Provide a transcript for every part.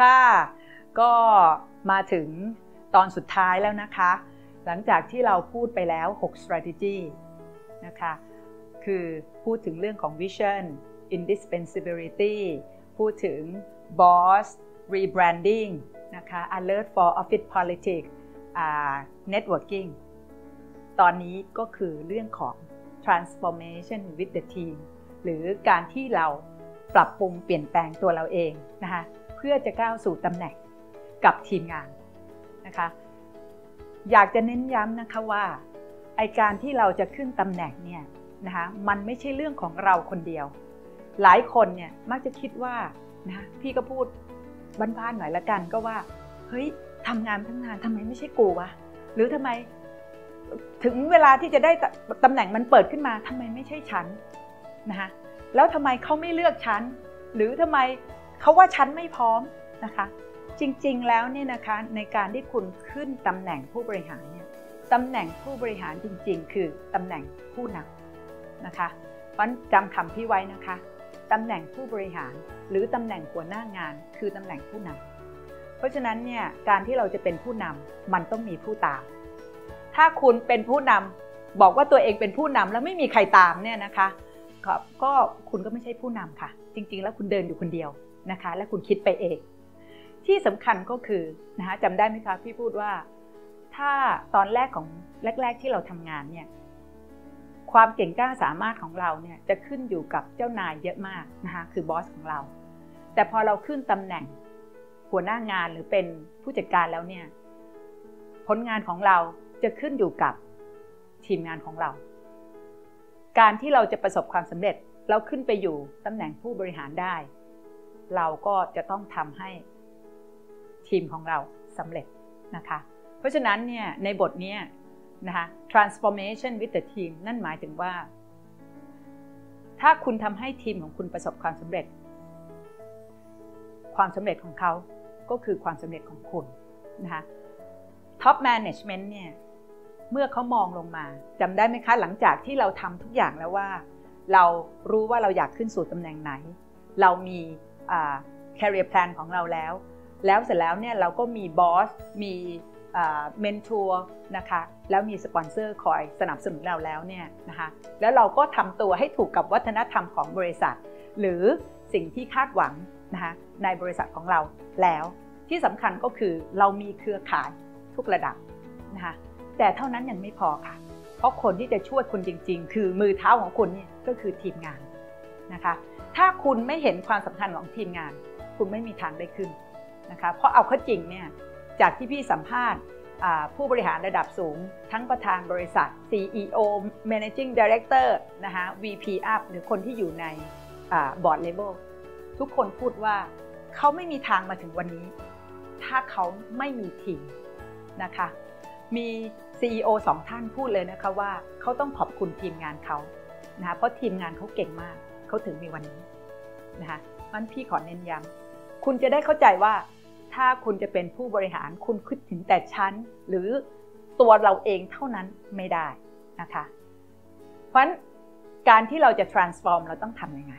ค่ะ ก็มาถึงตอนสุดท้ายแล้วนะคะ หลังจากที่เราพูดไปแล้ว 6 strategy นะคะ คือพูดถึงเรื่องของ vision indispensability พูดถึง boss rebranding นะคะ alert for office politics networking ตอนนี้ก็คือเรื่องของ transformation with the team หรือการที่เราปรับปรุงเปลี่ยนแปลงตัวเราเองนะคะ พื่อจะก้าวสู่ตำแหน่งกับทีมงานนะคะ อยากจะเน้นย้ำนะคะว่าไอการที่เราจะขึ้นตำแหน่งเนี่ยนะคะมันไม่ใช่เรื่องของเราคนเดียว หลายคนเนี่ยมักจะคิดว่านะพี่ก็พูดบ้านๆหน่อยละกันก็ว่าเฮ้ยทำงานทั้งงานทำไมไม่ใช่กูวะหรือทำไมถึงเวลาที่จะได้ตำแหน่งมันเปิดขึ้นมาทำไมไม่ใช่ฉันนะคะแล้วทำไมเขาไม่เลือกฉันหรือทำไม เขาว่าฉันไม่พร้อมนะคะ จริงๆแล้วเนี่ยนะคะในการที่คุณขึ้นตำแหน่งผู้บริหารเนี่ยตำแหน่งผู้บริหารจริง ๆ คือตำแหน่งผู้นำนะคะเพราะจำคำพี่ไว้นะคะตำแหน่งผู้บริหาร หรือตำแหน่งหัวหน้างาน คือตำแหน่งผู้นำเพราะฉะนั้นเนี่ยการที่เราจะเป็นผู้นำมันต้องมีผู้ตาม ถ้าคุณเป็นผู้นำบอกว่าตัวเองเป็นผู้นำแล้วไม่มีใครตามเนี่ยนะคะก็คุณก็ไม่ใช่ผู้นำค่ะ จริง ๆ แล้วคุณเดินอยู่คนเดียว นะคะ และคุณคิดไปเอง ที่สำคัญก็คือนะคะจำได้ไหมคะพี่พูดว่า ถ้าตอนแรกของแรก ๆที่เราทำงานเนี่ยความเก่งกล้าสามารถของเราเนี่ยจะขึ้นอยู่กับเจ้านายเยอะมากนะคะคือบอสของเรา แต่พอเราขึ้นตำแหน่งหัวหน้างานหรือเป็นผู้จัดการแล้วเนี่ยผลงานของเราจะขึ้นอยู่กับทีมงานของเรา การที่เราจะประสบความสำเร็จเราขึ้นไปอยู่ตำแหน่งผู้บริหารได้ เราก็จะต้องทำให้ทีมของเราสำเร็จนะคะ เพราะฉะนั้นเนี่ยในบทนี้นะคะ transformation with the team นั่นหมายถึงว่า ถ้าคุณทำให้ทีมของคุณประสบความสำเร็จ ความสำเร็จของเขาก็คือความสำเร็จของคุณนะคะ top management เนี่ยเมื่อเขามองลงมาจำได้ไหมคะ หลังจากที่เราทำทุกอย่างแล้วว่า เรารู้ว่าเราอยากขึ้นสู่ตำแหน่งไหน เรามี career plan ของเราแล้ว แล้วเสร็จแล้วเนี่ยเราก็มีบอส มีเมนทัวร์นะคะ แล้วมีสปอนเซอร์คอยสนับสนุนเราแล้วเนี่ยนะคะ แล้วเราก็ทำตัวให้ถูกกับวัฒนธรรมของบริษัท หรือสิ่งที่คาดหวังนะคะในบริษัทของเราแล้ว ที่สำคัญก็คือเรามีเครือข่ายทุกระดับนะคะแต่เท่านั้นยังไม่พอค่ะ เพราะคนที่จะช่วยคุณจริง ๆ คือมือเท้าของคุณเนี่ยก็คือทีมงานนะคะ ถ้าคุณไม่เห็นความสำคัญของทีมงาน คุณไม่มีทางได้ขึ้นนะคะเพราะเอาเข้าจริงเนี่ยจากที่พี่สัมภาษณ์ผู้บริหารระดับสูง ทั้งประธานบริษัท CEO Managing Director นะคะ VP Up หรือคนที่อยู่ในบอร์ดเลเวลทุกคนพูดว่าเขาไม่มีทางมาถึงวันนี้ ถ้าเขาไม่มีทีมนะคะมี CEO สองท่านพูดเลยนะคะว่าเขาต้องขอบคุณทีมงานเขานะคะเพราะทีมงานเขาเก่งมาก เขาถึงมีวันนี้นะคะมันพี่ขอเน้นย้ำคุณจะได้เข้าใจว่าถ้าคุณจะเป็นผู้บริหารคุณคิดถึงแต่ชั้นหรือตัวเราเองเท่านั้นไม่ได้นะคะ เพราะฉะนั้นการที่เราจะ transform เราต้องทำยังไง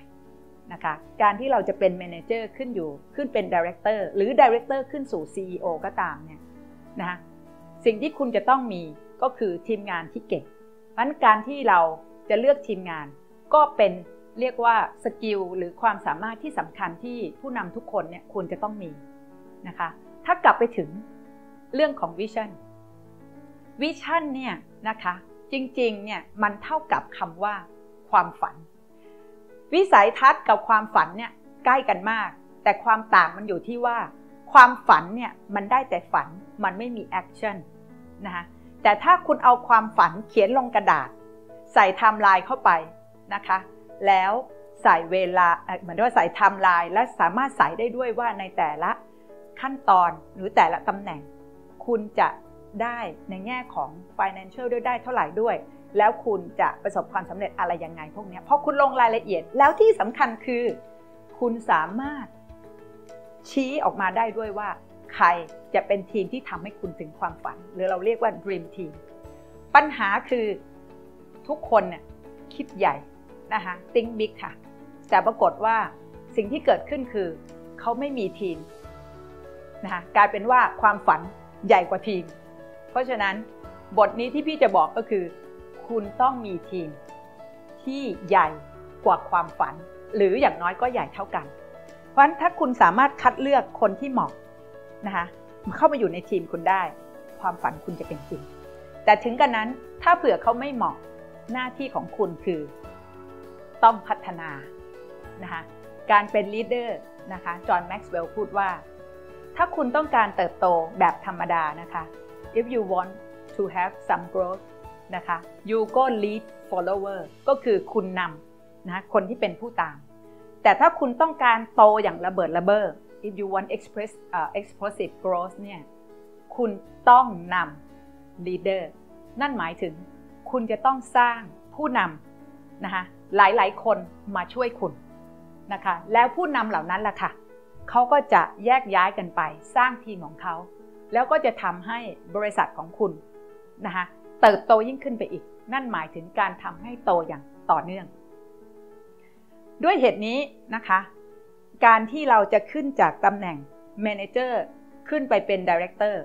นะคะ การที่เราจะเป็น manager ขึ้นอยู่ขึ้นเป็น director หรือ director ขึ้นสู่ CEO ก็ตามเนี่ยนะคะสิ่งที่คุณจะต้องมีก็คือทีมงานที่เก่งเพราะฉะนั้นการที่เราจะเลือกทีมงานก็เป็น เรียกว่าสกิลหรือความสามารถที่สำคัญที่ผู้นำทุกคนเนี่ยควรจะต้องมีนะคะถ้ากลับไปถึงเรื่องของวิชั่นวิชั่นเนี่ยนะคะจริงๆเนี่ยมันเท่ากับคำว่าความฝัน วิสัยทัศน์กับความฝันเนี่ยใกล้กันมาก แต่ความต่างมันอยู่ที่ว่า ความฝันเนี่ยมันได้แต่ฝันมันไม่มีแอคชั่นนะคะแต่ถ้าคุณเอาความฝันเขียนลงกระดาษ ใส่ไทม์ไลน์เข้าไปนะคะ แล้วใส่เวลาเหมือนว่าใส่ไทม์ไลน์และสามารถใส่ได้ด้วยว่าในแต่ละขั้นตอนหรือแต่ละตำแหน่ง คุณจะได้ในแง่ของ financial ด้วยได้เท่าไหร่ด้วย แล้วคุณจะประสบความสำเร็จอะไรยังไงพวกนี้เพราะคุณลงรายละเอียดแล้วที่สำคัญคือ คุณสามารถชี้ออกมาได้ด้วยว่า ใครจะเป็นทีมที่ทำให้คุณถึงความฝัน หรือเราเรียกว่า dream team ปัญหาคือทุกคนน่ยคิดใหญ่ นะคะ think big ค่ะ แต่ปรากฏว่าสิ่งที่เกิดขึ้นคือเขาไม่มีทีมนะคะกลายเป็นว่าความฝันใหญ่กว่าทีม เพราะฉะนั้นบทนี้ที่พี่จะบอกก็คือ คุณต้องมีทีม ที่ใหญ่กว่าความฝัน หรืออย่างน้อยก็ใหญ่เท่ากัน เพราะฉะนั้นถ้าคุณสามารถคัดเลือกคนที่เหมาะนะคะเข้ามาอยู่ในทีมคุณได้ ความฝันคุณจะเป็นจริง แต่ถึงกันนั้นถ้าเผื่อเขาไม่เหมาะหน้าที่ของคุณคือ ต้องพัฒนานะคะการเป็นลีดเดอร์นะคะจอห์นแม็กซ์เวลล์พูดว่า ถ้าคุณต้องการเติบโตแบบธรรมดานะคะ if you want to have some growth นะคะ you go lead follower ก็คือคุณนำนะคนที่เป็นผู้ตาม แต่ถ้าคุณต้องการโตอย่างระเบิดระเบ้อ if you want express uh, explosive growth เนี่ยคุณต้องนำ leader นั่นหมายถึงคุณจะต้องสร้างผู้นำ นะคะหลายๆ คนมาช่วยคุณนะคะ แล้วผู้นำเหล่านั้นล่ะค่ะเขาก็จะแยกย้ายกันไปสร้างทีมของเขา แล้วก็จะทำให้บริษัทของคุณนะคะเติบโตยิ่งขึ้นไปอีก นั่นหมายถึงการทำให้โตอย่างต่อเนื่อง ด้วยเหตุนี้นะคะ การที่เราจะขึ้นจากตำแหน่ง Manager ขึ้นไปเป็น Director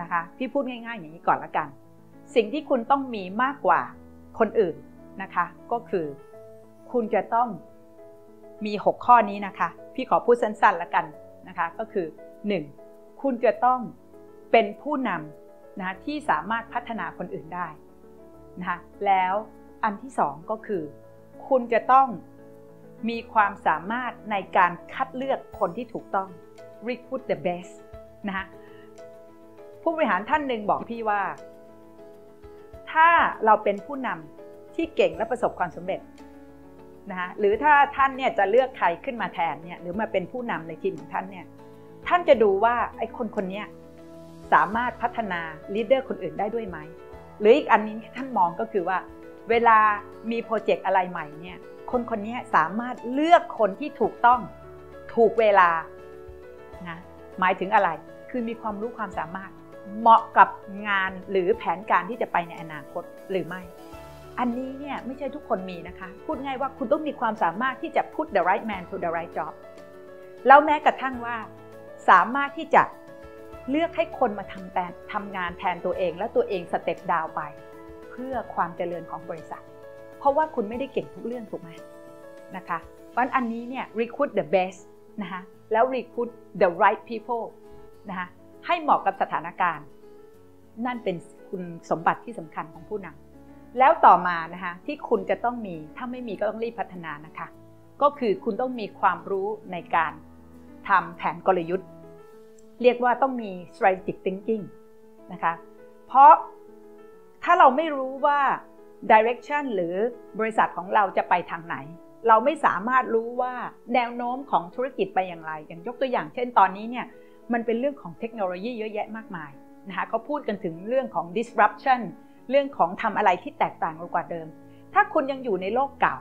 นะคะพี่พูดง่ายๆอย่างนี้ก่อนละกัน สิ่งที่คุณต้องมีมากกว่าคนอื่น นะคะ ก็คือคุณจะต้องมี 6 ข้อนี้นะคะ พี่ขอพูดสั้นๆละกันนะคะ ก็คือ 1. คุณจะต้องเป็นผู้นำนะะที่สามารถพัฒนาคนอื่นได้นะคะแล้วอันที่2ก็คือ คุณจะต้องมีความสามารถในการคัดเลือกคนที่ถูกต้อง recruit the best นะคะผู้บริหารท่านหนึ่งบอกพี่ว่า ถ้าเราเป็นผู้นำ ที่เก่งและประสบความสำเร็จนะคะหรือถ้าท่านเนี่ยจะเลือกใครขึ้นมาแทนเนี่ยหรือมาเป็นผู้นำในทีมของท่านเนี่ยท่านจะดูว่าไอ้คนคนนี้สามารถพัฒนาลีดเดอร์คนอื่นได้ด้วยไหมหรืออีกอันนี้ท่านมองก็คือว่า เวลามีโปรเจกต์อะไรใหม่เนี่ยคนคนนี้สามารถเลือกคนที่ถูกต้องถูกเวลานะหมายถึงอะไรคือมีความรู้ความสามารถเหมาะกับงานหรือแผนการที่จะไปในอนาคตหรือไม่ อันนี้เนี่ยไม่ใช่ทุกคนมีนะคะ พูดง่ายว่าคุณต้องมีความสามารถที่จะ put the right man to the right job แล้วแม้กระทั่งว่า สามารถที่จะเลือกให้คนมาทำแต่ทำงานแทนตัวเอง แล้วตัวเองสเต็ปดาวไป เพื่อความเจริญของบริษัท เพราะว่าคุณไม่ได้เก่งทุกเรื่องถูกไหมนะคะวันอันนี้เนี่ย recruit the best นะคะแล้ว recruit the right people นะคะให้เหมาะกับสถานการณ์ นั่นเป็นคุณสมบัติที่สำคัญของผู้นำ แล้วต่อมานะคะที่คุณจะต้องมีถ้าไม่มีก็ต้องรีบพัฒนานะคะ ก็คือคุณต้องมีความรู้ในการทำแผนกลยุทธ์ เรียกว่าต้องมี strategic thinking นะคะ เพราะถ้าเราไม่รู้ว่า direction หรือบริษัทของเราจะไปทางไหน เราไม่สามารถรู้ว่าแนวโน้มของธุรกิจไปอย่างไร อย่างยกตัวอย่างเช่นตอนนี้เนี่ยมันเป็นเรื่องของเทคโนโลยีเยอะแยะมากมายนะคะเขาพูดกันถึงเรื่องของ disruption เรื่องของทำอะไรที่แตกต่างกว่าเดิม ถ้าคุณยังอยู่ในโลกเก่า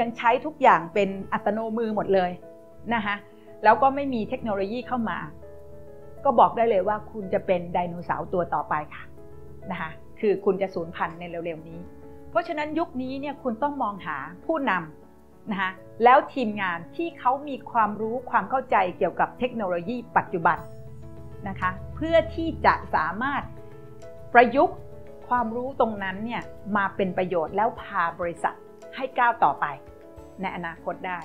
ยังใช้ทุกอย่างเป็นอัตโนมือหมดเลยนะคะแล้วก็ไม่มีเทคโนโลยีเข้ามา ก็บอกได้เลยว่าคุณจะเป็นไดโนเสาร์ตัวต่อไปค่ะนะคะคือคุณจะสูญพันธุ์ในเร็วๆนี้ เพราะฉะนั้นยุคนี้เนี่ยคุณต้องมองหาผู้นำนะคะแล้วทีมงานที่เขามีความรู้ความเข้าใจเกี่ยวกับเทคโนโลยีปัจจุบันนะคะเพื่อที่จะสามารถประยุกต์ ความรู้ตรงนั้นเนี่ยมาเป็นประโยชน์แล้วพาบริษัทให้ก้าวต่อไป ในอนาคตได้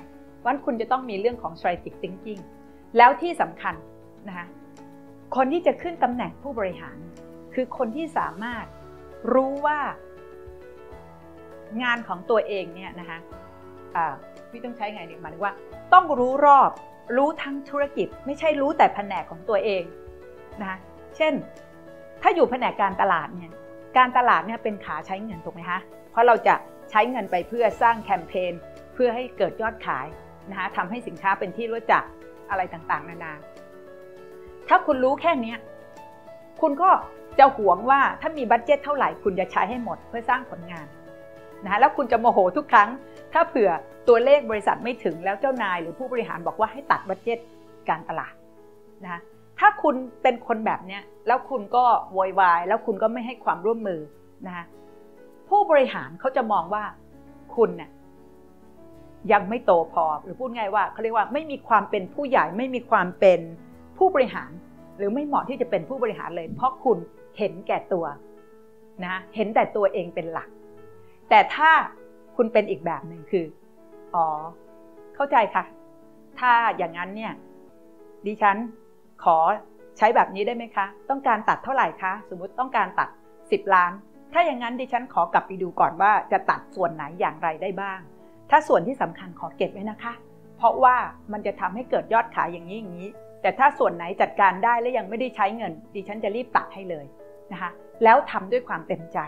วันคุณจะต้องมีเรื่องของ strategic thinking แล้วที่สำคัญนะคะคนที่จะขึ้นตำแหน่งผู้บริหาร คือคนที่สามารถรู้ว่า งานของตัวเองเนี่ยนะคะพี่ต้องใช้ไงดีหมายถึงว่า ต้องรู้รอบรู้ทั้งธุรกิจ ไม่ใช่รู้แต่แผนกของตัวเองนะคะเช่น ถ้าอยู่แผนกการตลาดเนี่ย การตลาดเนี่ยเป็นขาใช้เงินถูกไหมคะเพราะเราจะใช้เงินไปเพื่อสร้างแคมเปญเพื่อให้เกิดยอดขายนะคะทำให้สินค้าเป็นที่รู้จักอะไรต่างๆ นานา ถ้าคุณรู้แค่นี้คุณก็จะหวงว่าถ้ามีบัตเจ็ตเท่าไหร่คุณจะใช้ให้หมดเพื่อสร้างผลงานนะคะแล้วคุณจะโมโหทุกครั้ง ถ้าเผื่อตัวเลขบริษัทไม่ถึงแล้วเจ้านายหรือผู้บริหารบอกว่าให้ตัดบัตเจ็ตการตลาดนะถ้าคุณเป็นคนแบบเนี้ย แล้วคุณก็โวยวาย แล้วคุณก็ไม่ให้ความร่วมมือนะคะผู้บริหารเขาจะมองว่าคุณเนี่ยยังไม่โตพอหรือพูดง่ายว่าเขาเรียกว่าไม่มีความเป็นผู้ใหญ่ไม่มีความเป็นผู้บริหาร หรือไม่เหมาะที่จะเป็นผู้บริหารเลย เพราะคุณเห็นแก่ตัวนะเห็นแต่ตัวเองเป็นหลัก แต่ถ้าคุณเป็นอีกแบบหนึ่งคืออ๋อเข้าใจค่ะ ถ้าอย่างนั้นเนี่ยดิฉันขอ ใช้แบบนี้ได้ไหมคะ ต้องการตัดเท่าไหร่คะ สมมุติต้องการตัด 10 ล้าน ถ้าอย่างนั้นดิฉันขอกลับไปดูก่อนว่าจะตัดส่วนไหนอย่างไรได้บ้าง ถ้าส่วนที่สำคัญขอเก็บไว้นะคะ เพราะว่ามันจะทำให้เกิดยอดขายอย่างนี้อย่างนี้ แต่ถ้าส่วนไหนจัดการได้และยังไม่ได้ใช้เงิน ดิฉันจะรีบตัดให้เลยนะคะ แล้วทำด้วยความเต็มใจ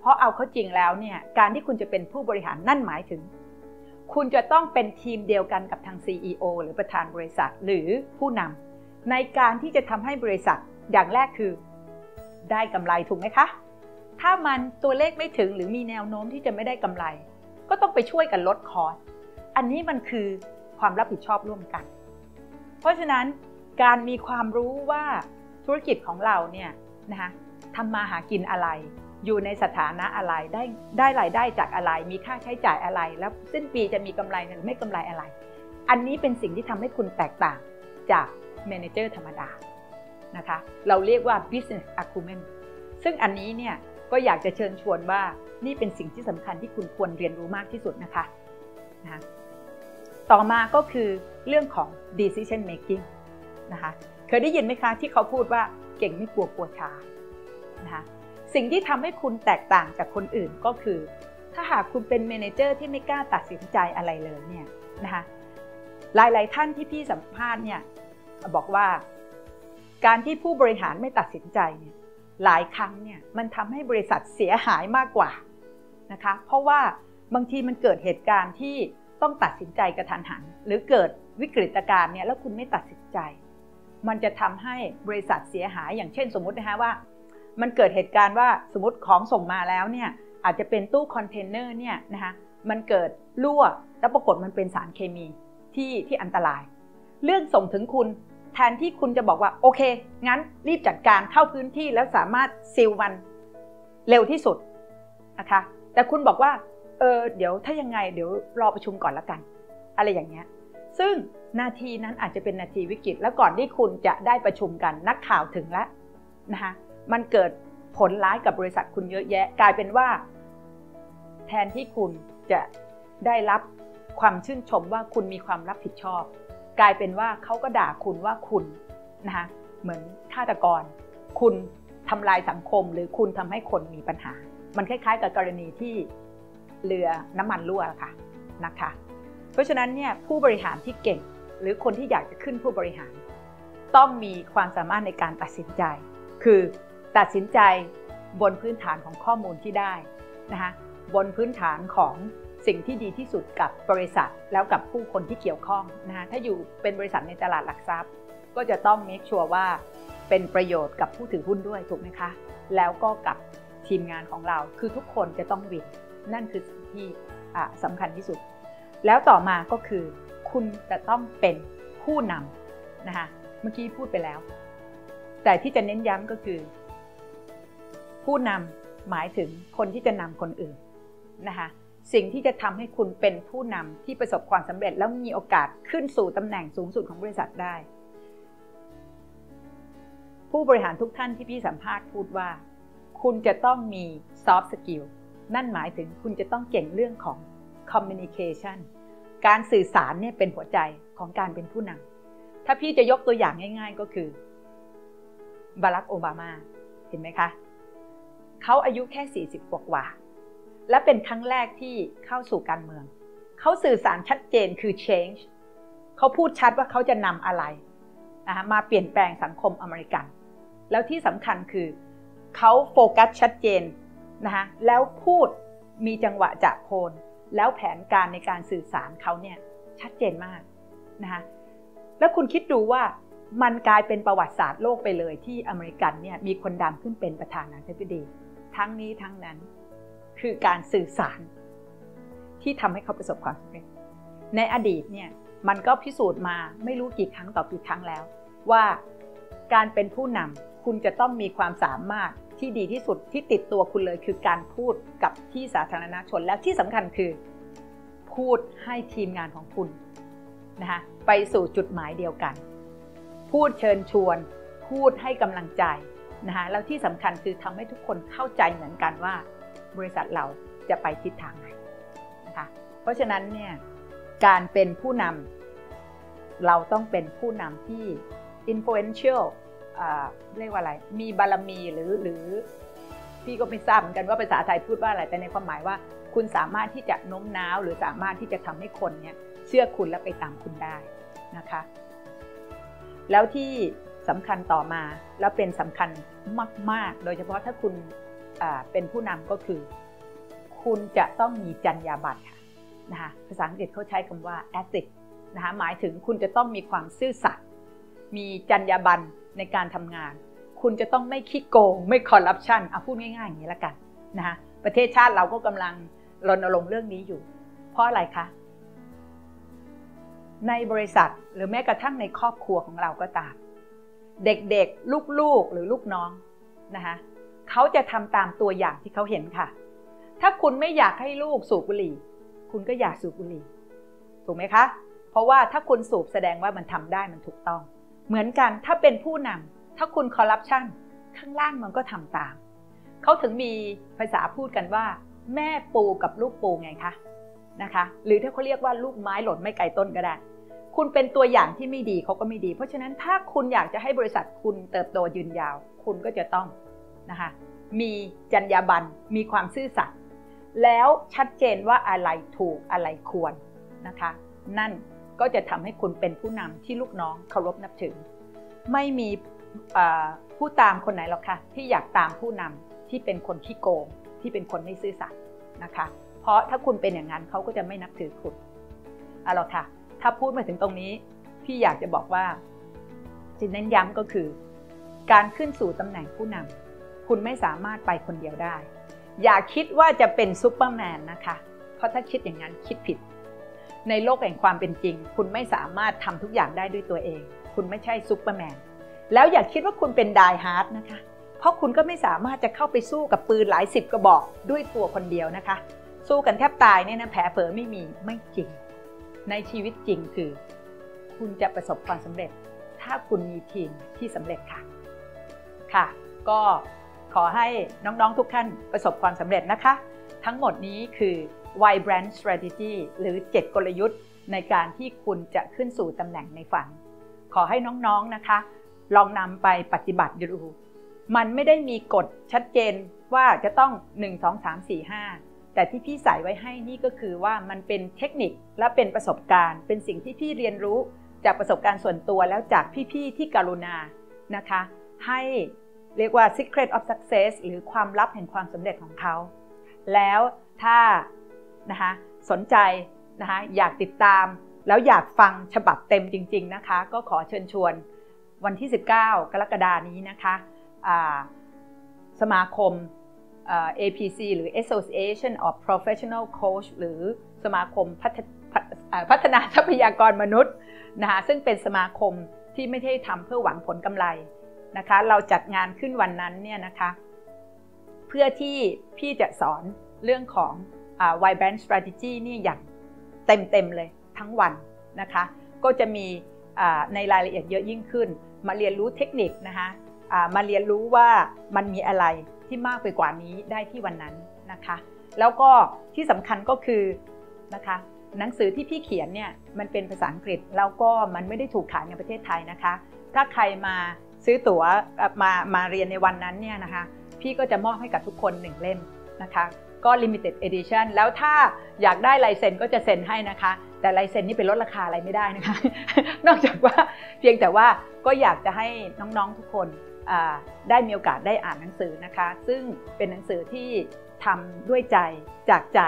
เพราะเอาเข้าจริงแล้วเนี่ย การที่คุณจะเป็นผู้บริหารนั่นหมายถึงคุณจะต้องเป็นทีมเดียวกันกับทาง CEO หรือประธานบริษัทหรือผู้นำ ในการที่จะทำให้บริษัทอย่างแรกคือ ได้กำไรถูกไหมคะ ถ้ามันตัวเลขไม่ถึงหรือมีแนวโน้มที่จะไม่ได้กำไร ก็ต้องไปช่วยกันลดคอสอันนี้มันคือความรับผิดชอบร่วมกัน เพราะฉะนั้นการมีความรู้ว่าธุรกิจของเราเนี่ยนะคะทำมาหากินอะไร อยู่ในสถานะอะไร ได้ได้รายได้จากอะไร มีค่าใช้จ่ายอะไร แล้วสิ้นปีจะมีกำไรหรือไม่กำไรอะไร อันนี้เป็นสิ่งที่ทำให้คุณแตกต่างจาก เมนเจอร์ธรรมดานะคะเราเรียกว่า business acumen ซึ่งอันนี้เนี่ยก็อยากจะเชิญชวนว่านี่เป็นสิ่งที่สำคัญที่คุณควรเรียนรู้มากที่สุดนะคะนะต่อมาก็คือเรื่องของ decision making นะคะเคยได้ยินไหมคะที่เขาพูดว่าเก่งไม่กลัวกลัวช้านะคะสิ่งที่ทำให้คุณแตกต่างจากคนอื่นก็คือ ถ้าหากคุณเป็นเมนเจอร์ที่ไม่กล้าตัดสินใจอะไรเลยเนี่ยนะคะหลาย ๆ ท่านที่พี่สัมภาษณ์เนี่ย บอกว่า การที่ผู้บริหารไม่ตัดสินใจเนี่ยหลายครั้งเนี่ยมันทำให้บริษัทเสียหายมากกว่านะคะเพราะว่าบางทีมันเกิดเหตุการณ์ที่ต้องตัดสินใจกระทันหัน หรือเกิดวิกฤตการณ์เนี่ยแล้วคุณไม่ตัดสินใจ มันจะทำให้บริษัทเสียหายอย่างเช่นสมมุตินะคะว่า มันเกิดเหตุการณ์ว่าสมมติของส่งมาแล้วเนี่ยอาจจะเป็นตู้คอนเทนเนอร์เนี่ยนะคะมันเกิดรั่วแล้วปรากฏมันเป็นสารเคมีที่ที่อันตราย เรื่องส่งถึงคุณ แทนที่คุณจะบอกว่าโอเค งั้นรีบจัดการเข้าพื้นที่แล้วสามารถซิลมันเร็วที่สุดนะคะ แต่คุณบอกว่าเออเดี๋ยวถ้ายังไงเดี๋ยวรอประชุมก่อนละกัน อะไรอย่างเงี้ย ซึ่งนาทีนั้นอาจจะเป็นนาทีวิกฤต แล้วก่อนที่คุณจะได้ประชุมกันนักข่าวถึงแล้วนะคะมันเกิดผลร้ายกับบริษัทคุณเยอะแยะ กลายเป็นว่า แทนที่คุณจะได้รับความชื่นชมว่าคุณมีความรับผิดชอบ กลายเป็นว่าเขาก็ด่าคุณว่าคุณนะคะเหมือนฆาตกร คุณทำลายสังคม หรือคุณทำให้คนมีปัญหา มันคล้าย ๆ กับกรณีที่เรือน้ำมันรั่วค่ะนะคะ เพราะฉะนั้นเนี่ยผู้บริหารที่เก่งหรือคนที่อยากจะขึ้นผู้บริหาร ต้องมีความสามารถในการตัดสินใจ คือตัดสินใจบนพื้นฐานของข้อมูลที่ได้นะคะบนพื้นฐานของ สิ่งที่ดีที่สุดกับบริษัทแล้วกับผู้คนที่เกี่ยวข้องนะคะถ้าอยู่เป็นบริษัทในตลาดหลักทรัพย์ ก็จะต้องมีชัวร์ว่าเป็นประโยชน์กับผู้ถือหุ้นด้วยถูกไหมคะ แล้วก็กับทีมงานของเราคือทุกคนจะต้องวินนั่นคือสิ่งที่สำคัญที่สุด แล้วต่อมาก็คือคุณจะต้องเป็นผู้นำนะคะเมื่อกี้พูดไปแล้ว แต่ที่จะเน้นย้ำก็คือ ผู้นำหมายถึงคนที่จะนำคนอื่นนะคะ สิ่งที่จะทำให้คุณเป็นผู้นำที่ประสบความสำเร็จ แล้วมีโอกาสขึ้นสู่ตำแหน่งสูงสุดของบริษัทได้ ผู้บริหารทุกท่านที่พี่สัมภาษณ์พูดว่า คุณจะต้องมี soft skill นั่นหมายถึงคุณจะต้องเก่งเรื่องของ communication การสื่อสารเนี่ยเป็นหัวใจของการเป็นผู้นำถ้าพี่จะยกตัวอย่างง่าย ๆก็คือบารักโอบามา เห็นไหมคะ เขาอายุแค่ 40 กว่า และเป็นครั้งแรกที่เข้าสู่การเมือง เขาสื่อสารชัดเจนคือ change เขาพูดชัดว่าเขาจะนำอะไรนะคะมาเปลี่ยนแปลงสังคมอเมริกัน แล้วที่สำคัญคือเขาโฟกัสชัดเจนนะคะแล้วพูดมีจังหวะจะโพนแล้วแผนการในการสื่อสารเขาเนี่ยชัดเจนมากนะคะแล้วคุณคิดดูว่ามันกลายเป็นประวัติศาสตร์โลกไปเลยที่อเมริกันเนี่ยมีคนดังขึ้นเป็นประธานาธิบดี ทั้งนี้ทั้งนั้น คือการสื่อสาร ที่ทำให้เขาประสบความสำเร็จ ในอดีตเนี่ยมันก็พิสูจน์มาไม่รู้กี่ครั้งต่อกี่ครั้งแล้ว ว่าการเป็นผู้นำคุณจะต้องมีความสามารถที่ดีที่สุดที่ติดตัวคุณเลย คือการพูดกับที่สาธารณชนแล้วที่สำคัญคือ พูดให้ทีมงานของคุณนะคะไปสู่จุดหมายเดียวกัน พูดเชิญชวน พูดให้กำลังใจนะคะแล้วที่สำคัญคือทำให้ทุกคนเข้าใจเหมือนกันว่า บริษัทเราจะไปทิศทางไหนนะคะเพราะฉะนั้นเนี่ยการเป็นผู้นำเราต้องเป็นผู้นำที่ influential เรียกว่าอะไร มีบารมีหรือหรือพี่ก็ไม่ทราบเหมือนกันว่าภาษาไทยพูดว่าอะไรแต่ในความหมายว่า คุณสามารถที่จะโน้มน้าวหรือสามารถที่จะทำให้คนเนี่ยเชื่อคุณและไปตามคุณได้นะคะ แล้วที่สำคัญต่อมาแล้วเป็นสำคัญมาก ๆ โดยเฉพาะถ้าคุณ เป็นผู้นำก็คือ คุณจะต้องมีจรรยาบรรณค่ะนะคะภาษาอังกฤษเขาใช้คำว่า ethic นะคะหมายถึงคุณจะต้องมีความซื่อสัตย์มีจรรยาบรรณในการทำงาน คุณจะต้องไม่ขี้โกง ไม่คอร์รัปชันเอาพูดง่ายๆอย่างนี้ละกันนะคะประเทศชาติเราก็กำลังรณรงค์เรื่องนี้อยู่ เพราะอะไรคะในบริษัทหรือแม้กระทั่งในครอบครัวของเราก็ตาม เด็กๆ ลูกๆ หรือลูกน้องนะคะ เขาจะทำตามตัวอย่างที่เขาเห็นค่ะ ถ้าคุณไม่อยากให้ลูกสูบบุหรี่ คุณก็อยากสูบบุหรี่ ถูกไหมคะ เพราะว่าถ้าคุณสูบแสดงว่ามันทำได้มันถูกต้อง เหมือนกันถ้าเป็นผู้นำถ้าคุณคอร์รัปชันข้างล่างมันก็ทำตาม เขาถึงมีภาษาพูดกันว่า แม่ปูกับลูกปูไงคะนะคะ หรือถ้าเขาเรียกว่าลูกไม้หล่นไม่ไกลต้นก็ได้คุณเป็นตัวอย่างที่ไม่ดีเขาก็ไม่ดี เพราะฉะนั้นถ้าคุณอยากจะให้บริษัทคุณเติบโตยืนยาว คุณก็จะต้อง นะคะ มีจรรยาบรรณมีความซื่อสัตย์แล้วชัดเจนว่าอะไรถูกอะไรควรนะคะ นั่นก็จะทำให้คุณเป็นผู้นำที่ลูกน้องเคารพนับถือ ไม่มีผู้ตามคนไหนหรอกค่ะที่อยากตามผู้นำที่เป็นคนขี้โกงที่เป็นคนไม่ซื่อสัตย์นะคะ เพราะถ้าคุณเป็นอย่างนั้นเขาก็จะไม่นับถือคุณเอาละค่ะ ถ้าพูดมาถึงตรงนี้พี่อยากจะบอกว่าสิ่งเน้นย้ำก็คือ การขึ้นสู่ตำแหน่งผู้นำ คุณไม่สามารถไปคนเดียวได้ อย่าคิดว่าจะเป็นซูเปอร์แมนนะคะ เพราะถ้าคิดอย่างนั้นคิดผิด ในโลกแห่งความเป็นจริง คุณไม่สามารถทำทุกอย่างได้ด้วยตัวเอง คุณไม่ใช่ซุปเปอร์แมน แล้วอย่าคิดว่าคุณเป็นไดฮาร์ดนะคะ เพราะคุณก็ไม่สามารถจะเข้าไปสู้กับปืนหลายสิบกระบอกด้วยตัวคนเดียวนะคะ สู้กันแทบตายเนี่ยนะแผลเผลอไม่มีไม่จริง ในชีวิตจริงคือ คุณจะประสบความสำเร็จ ถ้าคุณมีทีมที่สำเร็จค่ะ ค่ะ ก็ ขอให้น้องๆทุกท่านประสบความสำเร็จนะคะ ทั้งหมดนี้คือ Y Brand Strategy หรือ 7 กลยุทธ์ ในการที่คุณจะขึ้นสู่ตำแหน่งในฝัน ขอให้น้องๆนะคะ ลองนำไปปฏิบัติดู มันไม่ได้มีกฎชัดเจนว่าจะต้อง 1 2 3 4 5 แต่ที่พี่ใส่ไว้ให้นี่ก็คือว่ามันเป็นเทคนิคและเป็นประสบการณ์ เป็นสิ่งที่พี่เรียนรู้จากประสบการณ์ส่วนตัวแล้วจากพี่ๆที่กรุณานะคะ ให้ เรียกว่า secret of success หรือความลับแห่งความสำเร็จของเขา แล้วถ้านะคะสนใจนะคะอยากติดตาม แล้วอยากฟังฉบับเต็มจริง ๆนะคะ ก็ขอเชิญชวนวันที่ 19 กรกฎานี้นะคะสมาคม APC หรือ Association of Professional Coach หรือสมาคมพัฒพัฒนาทรัพยากรมนุษย์นะคะซึ่งเป็นสมาคมที่ไม่ได้ทำเพื่อหวังผลกำไร นะคะ เราจัดงานขึ้นวันนั้นเนี่ยนะคะ เพื่อที่พี่จะสอนเรื่องของ Y Brand Strategy นี่อย่างเต็มๆเลยทั้งวันนะคะ ก็จะมีในรายละเอียดเยอะยิ่งขึ้น มาเรียนรู้เทคนิคนะคะมาเรียนรู้ว่ามันมีอะไรที่มากไปกว่านี้ได้ที่วันนั้นนะคะ แล้วก็ที่สำคัญก็คือนะคะหนังสือที่พี่เขียนเนี่ยมันเป็นภาษาอังกฤษแล้วก็มันไม่ได้ถูกขายในประเทศไทยนะคะ ถ้าใครมา ซื้อตั๋วมามาเรียนในวันนั้นเนี่ยนะคะพี่ก็จะมอบให้กับทุกคนหนึ่งเล่มนะคะก็ limited edition แล้วถ้าอยากได้ลายเซ็นก็จะเซ็นให้นะคะ แต่ลายเซ็นนี่เป็นลดราคาอะไรไม่ได้นะคะ นอกจากว่าเพียงแต่ว่าก็อยากจะให้น้องๆทุกคนได้มีโอกาสได้อ่านหนังสือนะคะ ซึ่งเป็นหนังสือที่ทำด้วยใจจากใจ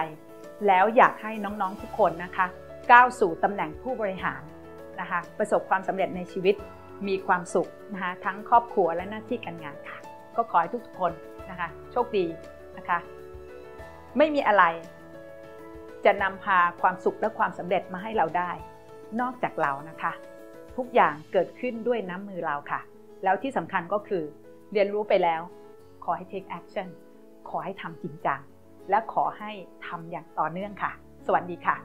แล้วอยากให้น้องๆทุกคนนะคะ ก้าวสู่ตำแหน่งผู้บริหารนะคะ ประสบความสำเร็จในชีวิต มีความสุขนะคะทั้งครอบครัวและหน้าที่การงานค่ะ ก็ขอให้ทุกคนนะคะโชคดีนะคะ ไม่มีอะไร จะนำพาความสุขและความสำเร็จมาให้เราได้ นอกจากเรานะคะ ทุกอย่างเกิดขึ้นด้วยน้ำมือเราค่ะ แล้วที่สำคัญก็คือ เรียนรู้ไปแล้ว ขอให้ take action ขอให้ทำจริงจังและขอให้ทำอย่างต่อเนื่องค่ะ สวัสดีค่ะ